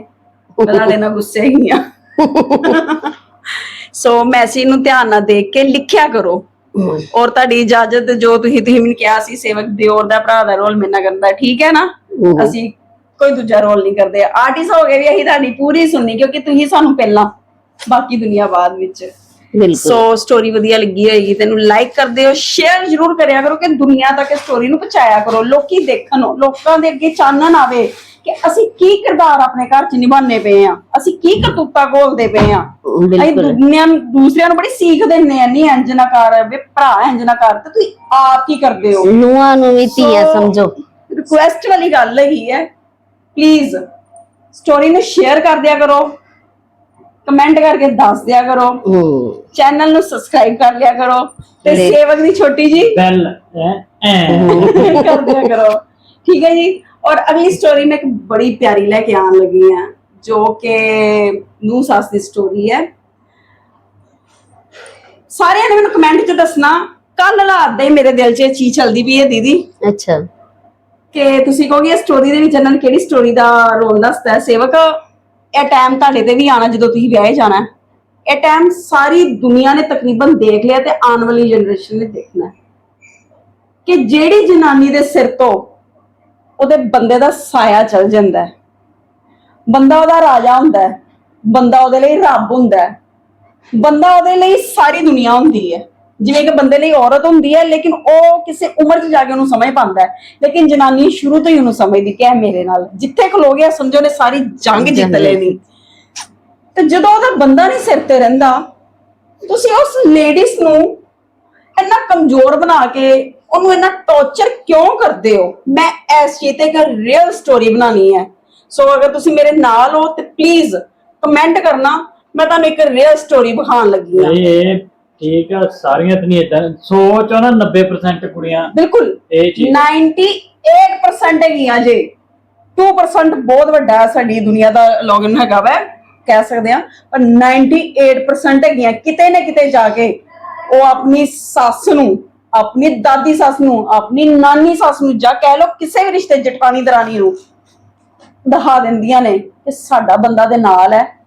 ਤੁਹਾਡੇ ਨਾਲ ਗੁੱਸੇ ਹੀ ਆ। ਸੋ ਮੈਸੇਜ ਨੂੰ ਧਿਆਨ ਨਾਲ ਦੇਖ ਕੇ ਲਿਖਿਆ ਕਰੋ। ਔਰ ਤੁਹਾਡੀ ਇਜਾਜ਼ਤ ਜੋ ਤੁਸੀਂ ਤੁਸੀਂ ਮੈਨੂੰ ਕਿਹਾ ਸੀ ਸੇਵਕ ਦਿਓਰ ਦਾ ਭਰਾ ਦਾ ਰੋਲ ਮੇਰੇ ਨਾਲ ਕਰਦਾ ਠੀਕ ਹੈ ਨਾ। ਅਸੀਂ ਕੋਈ ਦੂਜਾ ਰੋਲ ਨਹੀਂ ਕਰਦੇ। ਆਰਟਿਸਟ ਹੋ ਗਏ ਵੀ ਅਸੀਂ ਤੁਹਾਡੀ ਪੂਰੀ ਸੁਣਨੀ ਕਿਉਂਕਿ ਤੁਸੀਂ ਸਾਨੂੰ ਪਹਿਲਾਂ ਬਾਕੀ ਦੁਨੀਆ ਬਾਅਦ ਵਿੱਚ। ਸੋ ਸਟੋਰੀ ਵਧੀਆ ਲੱਗੀ ਹੋਏਗੀ ਤੈਨੂੰ ਲਾਈਕ ਕਰ ਦਿਓ ਸ਼ੇਅਰ ਜ਼ਰੂਰ ਕਰਿਆ ਕਰੋ ਕਿ ਦੁਨੀਆ ਤੱਕ ਇਸ ਸਟੋਰੀ ਨੂੰ ਪਹੁੰਚਾਇਆ ਕਰੋ ਲੋਕੀ ਦੇਖਣ ਲੋਕਾਂ ਦੇ ਅੱਗੇ ਚਾਨਣ ਆਵੇ ਕਿ ਅਸੀਂ ਕੀ ਕਿਰਦਾਰ ਆਪਣੇ ਘਰ 'ਚ ਨਿਭਾਉਂਦੇ ਪਏ ਆ ਅਸੀਂ ਕੀ ਕਰਤੂਤਾ ਘੋਲਦੇ ਪਏ ਆ ਅਸੀਂ ਦੁਨੀਆ ਨੂੰ ਦੂਸਰਿਆਂ ਨੂੰ ਬੜੀ ਸੀਖ ਦਿੰਦੇ ਆ ਨਹੀਂ ਇੰਜ ਨਾ ਕਰ ਵੇ ਭਰਾ ਇੰਜ ਨਾ ਕਰ ਤੇ ਤੁਸੀਂ ਆਪ ਕੀ ਕਰਦੇ ਹੋ? ਨੂੰਹਾਂ ਨੂੰ ਵੀ ਧੀਆਂ ਸਮਝੋ। ਰਿਕੁਐਸਟ ਵਾਲੀ ਗੱਲ ਹੈਗੀ ਹੈ ਪਲੀਜ਼ ਸਟੋਰੀ ਨੂੰ ਸ਼ੇਅਰ ਕਰ ਦਿਆ ਕਰੋ। ਕਮੈਂਟ ਕਰਕੇ ਦੱਸ ਦਿਆ ਕਰੋ। ਹੂੰ। ਚੈਨਲ ਨੂੰ ਸਬਸਕ੍ਰਾਈਬ ਕਰ ਲਿਆ ਕਰੋ। ਤੇ ਤੇ- ਸੇਵਕ ਦੀ ਛੋਟੀ ਜੀ ਬੈਲ ਐ ਐ। ਕਰ ਦਿਆ ਕਰੋ। ਠੀਕ ਹੈ ਜੀ। ਔਰ ਅਗਲੀ ਸਟੋਰੀ ਮੈਂ ਇੱਕ ਬੜੀ ਪਿਆਰੀ ਲੈ ਕੇ ਆਉਣ ਲੱਗੀ ਹਾਂ ਜੋ ਕਿ ਨੂੰ ਸੱਸ ਦੀ ਸਟੋਰੀ ਹੈ। ਸਾਰਿਆਂ ਨੇ ਮੈਨੂੰ ਕਮੈਂਟ 'ਚ ਦੱਸਣਾ ਕੱਲ ਰਾਤ ਦੇ ਮੇਰੇ ਦਿਲ 'ਚ ਇਹ ਚੀਜ਼ ਚੱਲਦੀ ਪਈ ਹੈ ਦੀਦੀ। ਅੱਛਾ। ਕਿ ਤੁਸੀਂ ਕਹੋਗੇ ਇਹ ਸਟੋਰੀ ਦੇ ਵਿੱਚ ਇਹਨਾਂ ਨੇ ਕਿਹੜੀ ਸਟੋਰੀ ਦਾ ਰੋਲ ਦੱਸਦਾ ਹੈ? ਸੇਵਕ? ਇਹ ਟਾਈਮ ਤੁਹਾਡੇ ਤੇ ਵੀ ਆਣਾ ਜਦੋਂ ਤੁਸੀਂ ਵਿਆਹੇ ਜਾਣਾ। ਇਹ ਟਾਈਮ ਸਾਰੀ ਦੁਨੀਆ ਨੇ ਤਕਰੀਬਨ ਦੇਖ ਲਿਆ ਤੇ ਆਉਣ ਵਾਲੀ ਜਨਰੇਸ਼ਨ ਨੇ ਦੇਖਣਾ ਕਿ ਜਿਹੜੀ ਜਨਾਨੀ ਦੇ ਸਿਰ ਤੋਂ ਉਹਦੇ ਬੰਦੇ ਦਾ ਸਾਇਆ ਚਲ ਜਾਂਦਾ ਹੈ। ਬੰਦਾ ਉਹਦਾ ਰਾਜਾ ਹੁੰਦਾ ਹੈ। ਬੰਦਾ ਉਹਦੇ ਲਈ ਰੱਬ ਹੁੰਦਾ ਹੈ। ਬੰਦਾ ਉਹਦੇ ਲਈ ਸਾਰੀ ਦੁਨੀਆ ਹੁੰਦੀ ਹੈ। ਜਿਵੇਂ ਕਿ ਬੰਦੇ ਲਈ ਔਰਤ ਹੁੰਦੀ ਹੈ ਲੇਕਿਨ ਉਹ ਕਿਸੇ ਉਮਰ 'ਚ ਜਾ ਕੇ ਉਹਨੂੰ ਸਮਝ ਪਾਉਂਦਾ ਹੈ। ਲੇਕਿਨ ਜਨਾਨੀ ਸ਼ੁਰੂ ਤੋਂ ਹੀ ਉਹਨੂੰ ਸਮਝਦੀ ਕਿ ਇਹ ਮੇਰੇ ਨਾਲ ਜਿੱਥੇ ਖਲੋ ਗਿਆ ਸਮਝੋ ਨੇ ਸਾਰੀ ਜੰਗ ਜਿੱਤ ਲੈਣੀ। ਤੇ ਜਦੋਂ ਉਹਦਾ ਬੰਦਾ ਨਹੀਂ ਸਿਰ ਤੇ ਰਹਿੰਦਾ ਤੁਸੀਂ ਉਸ ਲੇਡੀਜ਼ ਨੂੰ ਇੰਨਾ ਕਮਜ਼ੋਰ ਬਣਾ ਕੇ ਉਹਨੂੰ ਇੰਨਾ ਟੌਰਚਰ ਕਿਉਂ ਕਰਦੇ ਹੋ? ਮੈਂ ਇਸ ਚੀਜ਼ ਤੇ ਇੱਕ ਰੀਅਲ ਸਟੋਰੀ ਬਣਾਉਣੀ ਹੈ। ਸੋ ਅਗਰ ਤੁਸੀਂ ਮੇਰੇ ਨਾਲ ਹੋ ਤੇ ਪਲੀਜ਼ ਕਮੈਂਟ ਕਰਨਾ। ਮੈਂ ਤੁਹਾਨੂੰ ਇੱਕ ਰੀਅਲ ਸਟੋਰੀ ਵਿਖਾਉਣ ਲੱਗੀ ਹਾਂ। ਇਹ ਠੀਕ ਆ ਸਾਰੀਆਂ ਤੇ ਨਹੀਂ ਇਦਾਂ ਸੋਚ ਆ ਨਾ 90% ਕੁੜੀਆਂ। ਬਿਲਕੁਲ। ਇਹ ਚੀਜ਼ 98% ਹੈਗੀਆਂ ਜੇ। 2% ਬਹੁਤ ਵੱਡਾ ਸਾਡੀ ਦੁਨੀਆ ਦਾ ਲੌਗਇਨ ਹੈਗਾ ਵੈ ਕਹਿ ਸਕਦੇ ਆ ਪਰ 98% ਹੈਗੀਆਂ ਕਿਤੇ ਨਾ ਕਿਤੇ ਜਾ ਕੇ ਉਹ ਆਪਣੀ ਸੱਸ ਨੂੰ ਆਪਣੀ ਦਾਦੀ ਸੱਸ ਨੂੰ ਆਪਣੀ ਨਾਨੀ ਸੱਸ ਨੂੰ ਜਾਂ ਕਹਿ ਲਓ ਕਿਸੇ ਵੀ ਰਿਸ਼ਤੇ ਜਟਾਣੀ ਦਰਾਣੀ ਨੂੰ ਦਿਖਾ ਦਿੰਦੀਆਂ ਨੇ ਕਿ ਸਾਡਾ ਬੰਦਾ ਦੇ ਨਾਲ ਹੈ।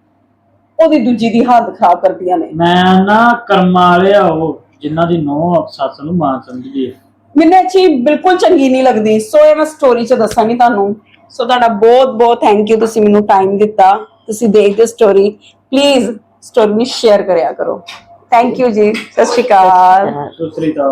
ਉਹਦੀ ਦੂਜੀ ਦੀ ਹਾਲਤ ਖਰਾਬ ਕਰਦੀਆਂ ਨੇ। ਮੈਂ ਨਾ ਕਰਮਾਂ ਵਾਲੇ ਆ ਉਹ ਜਿਨ੍ਹਾਂ ਦੀ ਨੌ ਸੱਸ ਨੂੰ ਮਾਂ ਸਮਝਦੀ ਹੈ ਮੈਨੂੰ ਚੀਜ਼ ਬਿਲਕੁਲ ਚੰਗੀ ਨਹੀਂ ਲੱਗਦੀ। ਸੋ ਇਹ ਮੈਂ ਸਟੋਰੀ ਚ ਦੱਸਾਂਗੀ ਤੁਹਾਨੂੰ। ਸੋ ਤੁਹਾਡਾ ਬਹੁਤ ਬਹੁਤ ਥੈਂਕ ਯੂ ਤੁਸੀਂ ਮੈਨੂੰ ਟਾਈਮ ਦਿੱਤਾ। ਤੁਸੀਂ ਦੇਖਦੇ ਸਟੋਰੀ ਪਲੀਜ਼ ਸਟੋਰੀ ਨੂੰ ਸ਼ੇਅਰ ਕਰਿਆ ਕਰੋ। ਥੈਂਕ ਯੂ ਜੀ। ਸਤਿ ਸ਼੍ਰੀ ਅਕਾਲ। ਦੂਸਰੀ ਤਾਂ